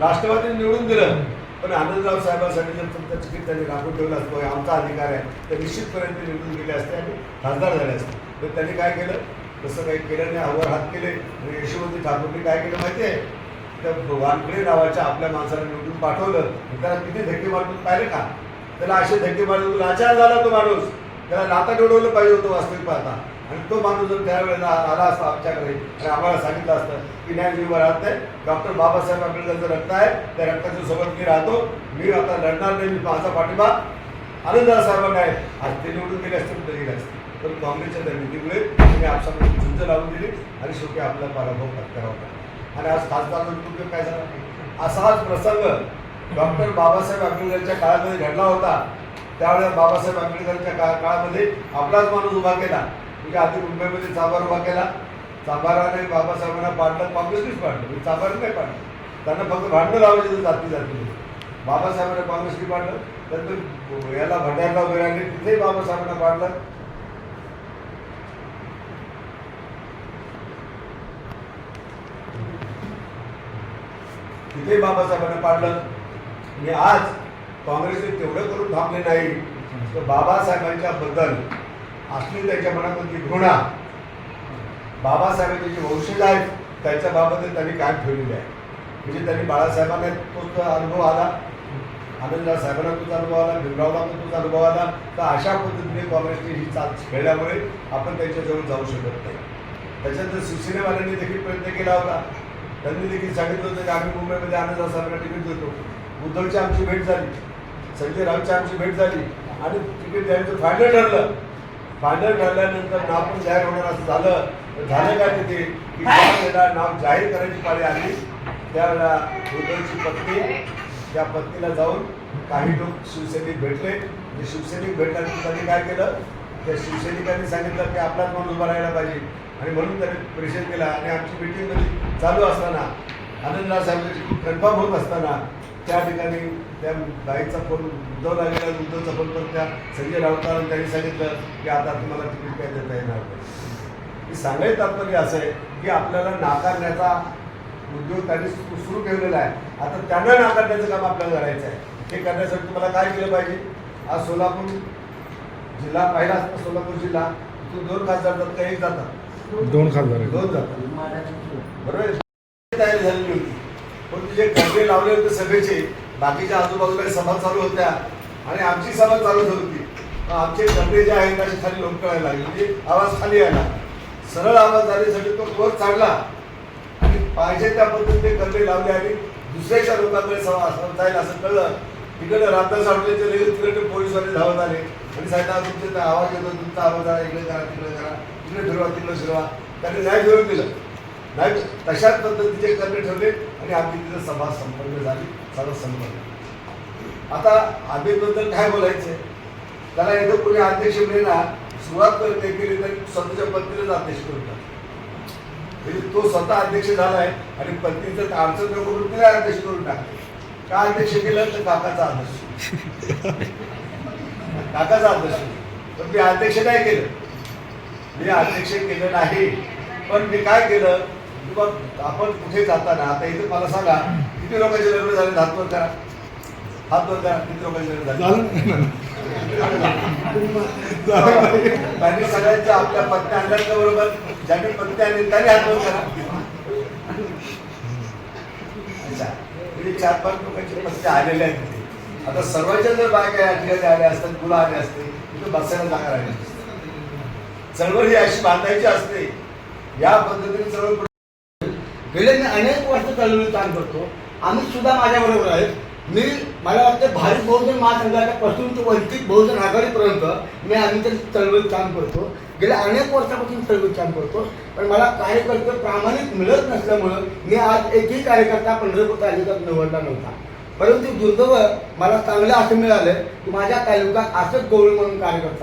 राष्ट्रवादीने निवडून दिलं पण आनंदराव साहेबांसाठी जर तुमचं तिकीट त्यांनी राखून ठेवलं असतो आमचा अधिकार आहे तर निश्चितपर्यंत ते निवडून गेले असते आणि खासदार झाले असते. तर त्यांनी काय केलं? तसं काही केलं नाही आवर हात केले. आणि यशवंती ठाकूरने काय केलं माहिती आहे? त्या वानकडे नावाच्या आपल्या माणसाला निवडून पाठवलं. त्याला किती धक्के मारून पाहिले का? त्याला असे धक्के मारून लाचार झाला तो माणूस. त्याला नाता निवडवलं पाहिजे होतं वास्तविक पाहता. आणि तो माणूस जर त्यावेळेला आला असता आमच्याकडे आणि आम्हाला सांगितलं असतं की नाही मी राहत नाही डॉक्टर बाबासाहेब आंबेडकरचं रक्त आहे त्या रक्ताच्या सोबत मी राहतो मी आता लढणार नाही मी माझा पाठिंबा आनंदराव साहेबांना आहे. आज ते निवडून गेले असते कुठे गेले असते. पण काँग्रेसच्या त्या नीतीमुळे त्यांनी आपसामध्ये झुंज लावून दिली आणि शेवटी आपला पराभव पत्करा होता आणि आज खासदार उपयोग काय झाला? असाच प्रसंग डॉक्टर बाबासाहेब आंबेडकरच्या काळामध्ये घडला होता. त्यावेळेस बाबासाहेब आंबेडकरच्या काळा काळामध्ये आपलाच माणूस उभा केला. म्हणजे आधी मुंबईमध्ये चाबार उभा केला. चाबाराने बाबासाहेबांना पाडलं काँग्रेसनेच पाडलं. म्हणजे चाबार नाही पाडलं. त्यांना फक्त भांडणं लावायचे जाती जाती. बाबासाहेबांना काँग्रेसने पाडलं. त्यानंतर याला भंडारला वगैरे राहिले तिथेही बाबासाहेबांना पाडलं. तिथे बाबासाहेबांना पाडलं. आणि आज काँग्रेसने तेवढं करून थांबले नाही. तर बाबासाहेबांच्या बद्दल असली त्याच्या मनामधली घृणा. बाबासाहेबांचे जे वंशज आहेत त्याच्या बाबत त्यांनी काय ठेवलेली आहे. म्हणजे त्यांनी बाळासाहेबांना तोच अनुभव आला. आनंदराव साहेबांना तोच अनुभव आला. भीमरावला पण तोच अनुभव आला. तर अशा पद्धतीने काँग्रेसची ही चाल खेळल्यामुळे आपण त्यांच्याजवळ जाऊ शकत नाही. त्याच्यानंतर शिवसेनेवाल्यांनी देखील प्रयत्न केला होता त्यांनी देखील सांगितलं होतं की आम्ही मुंबईमध्ये आनंदराव साहेबांना तिकीट देतो. उद्धवची आमची भेट झाली. संजय रावची आमची भेट झाली. आणि तिकीट द्यायचं फायनल ठरलं. फायनल ठरल्यानंतर नाव जाहीर होणार असं झालं. तर झालं काय तिथे? की नाव जाहीर करायची पाळी आली. त्यावेळेला उद्धवची पत्नी त्या पत्नीला जाऊन काही लोक शिवसैनिक भेटले. म्हणजे शिवसैनिक भेटल्यानंतर त्यांनी काय केलं? त्या शिवसैनिकांनी सांगितलं की आपलाच माणूस उभा राहायला पाहिजे. आणि म्हणून त्यांनी प्रेशर केला. आणि आमची मीटिंग चालू असताना आनंदराव साहेबांची कन्फर्म होत असताना त्या ठिकाणी त्या बाईचा फोन उद्धवला गेला उद्धवचा फोन पण त्या संजय राऊतांना त्यांनी सांगितलं की आता तुम्हाला तिकीट काय देता येणार नाही. सांगायचं तात्पर्य असं आहे की आपल्याला नाकारण्याचा उद्योग त्यांनी सुरू ठेवलेला आहे. आता त्यांना नाकारण्याचं काम आपल्याला करायचं आहे. हे करण्यासाठी तुम्हाला काय केलं पाहिजे? आज सोलापूर जिल्हा पहिला असता सोलापूर जिल्हा इथून दोन खासदार जातात का? एक जातात. दोन खासदार. दोन जातात. बरोबर आहे? तयारी झालेली होती. पण तुझे खड्डे लावले होते सभेचे बाकीच्या आजूबाजूला सभा चालू होत्या आणि आमची सभा चालू होती. आमचे खड्डे जे आहेत असे खाली लोक कळायला लागले. म्हणजे आवाज खाली आला सरळ आवाज झाल्यासाठी तो वर चढला आणि पाहिजे त्या पद्धतीने खड्डे लावले आणि दुसऱ्याच्या लोकांकडे सभा जाईल असं कळलं. तिकडे रात्र साठवल्याचे लगेच तिकडे पोलीसवाले धावत आले. आणि साहेब तुमचे आवाज येतो. तुमचा आवाज आला इकडे करा तिकडे करा तिकडे फिरवा तिकडे फिरवा. त्याने नाही फिरून दिलं. नाही तशाच पद्धतीचे करणे ठरले आणि आपली तिथं सभा संपन्न झाली सभा संपन्न. आता आबेबद्दल काय बोलायचं? त्याला एकदा कोणी अध्यक्ष ना सुरुवात करते केली तर स्वतःच्या पत्नीलाच अध्यक्ष करून टाकतो म्हणजे तो स्वतः अध्यक्ष झालाय आणि पत्नीचं अडचण नको म्हणून तिला अध्यक्ष करून टाकते का अध्यक्ष केलं? तर काकाचा अध्यक्ष. काकाचा अध्यक्ष. पण मी अध्यक्ष नाही केलं. मी अध्यक्ष केलं नाही. पण मी काय केलं? की बघ आपण कुठे जाताना आता इथे मला सांगा किती लोकांचे लग्न झाले? हात वर करा हात वर करा किती लोकांचे लग्न झाले? त्यांनी सगळ्यांच्या आपल्या पत्नी आणल्या बरोबर ज्यांनी पत्नी आणली त्यांनी हात वर करा. म्हणजे चार पाच लोकांचे पत्ते आलेले आहेत तिथे आता सर्वांच्या जर बायका या ठिकाणी आल्या असतात मुलं आले असते तिथे बसायला जागा राहिली. चळवळ ही अशी बांधायची असते. या पद्धतीने चळवळ गेले मी अनेक वर्ष चळवळीत काम करतो. आम्ही सुद्धा माझ्याबरोबर आहेत. मी मला वाटतं भारत बहुजन महासंघाच्या पासून ते वंचित बहुजन आघाडीपर्यंत मी आम्ही त्या चळवळीत काम करतो. गेल्या अनेक वर्षापासून चळवळीत काम करतो. पण मला कार्यकर्ते प्रामाणिक मिळत नसल्यामुळं मी आज एकही कार्यकर्ता पंढरपूर तालुक्यात निवडला नव्हता. परंतु दुर्दैव मला चांगलं असं मिळालं की माझ्या तालुक्यात असंच गवळी म्हणून कार्यकर्ता